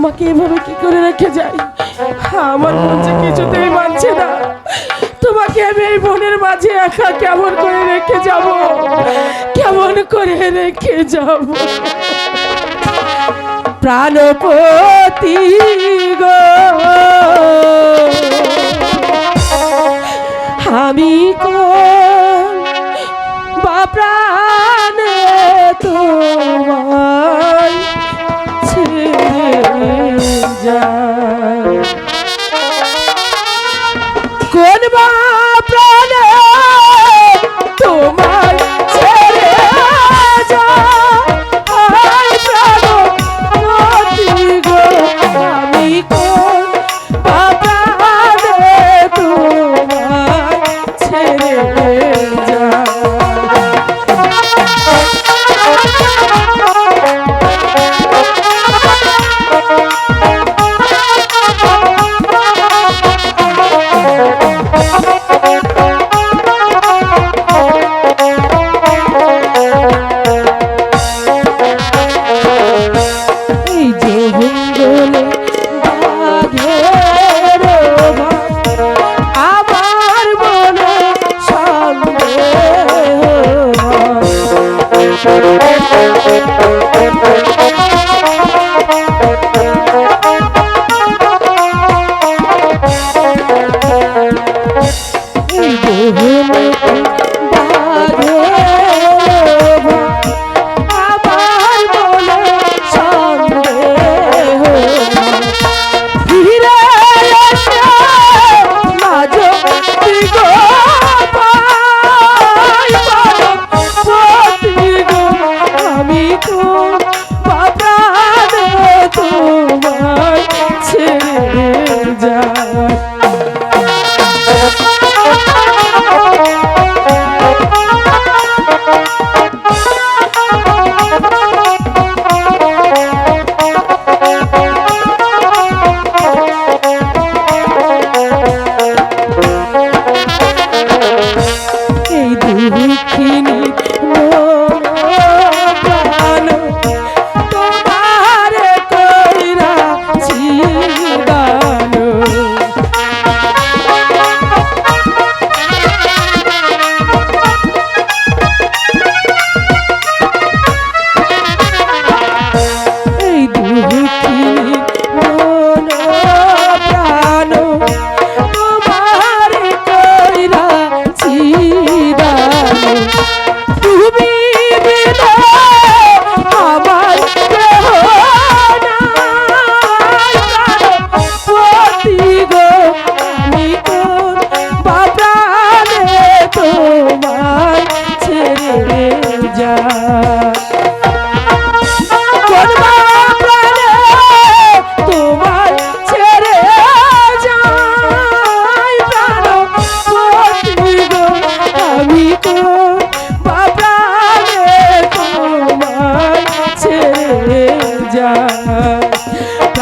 আমাকে এভাবে কি করে রেখে যাই আমার মন যে কিছুতেই মানছে না। তোমাকে আমি এই বোনের মাঝে একা কেমন করে রেখে যাব? কেমন করে রেখে যাব? প্রাণপতি গো। কোন বা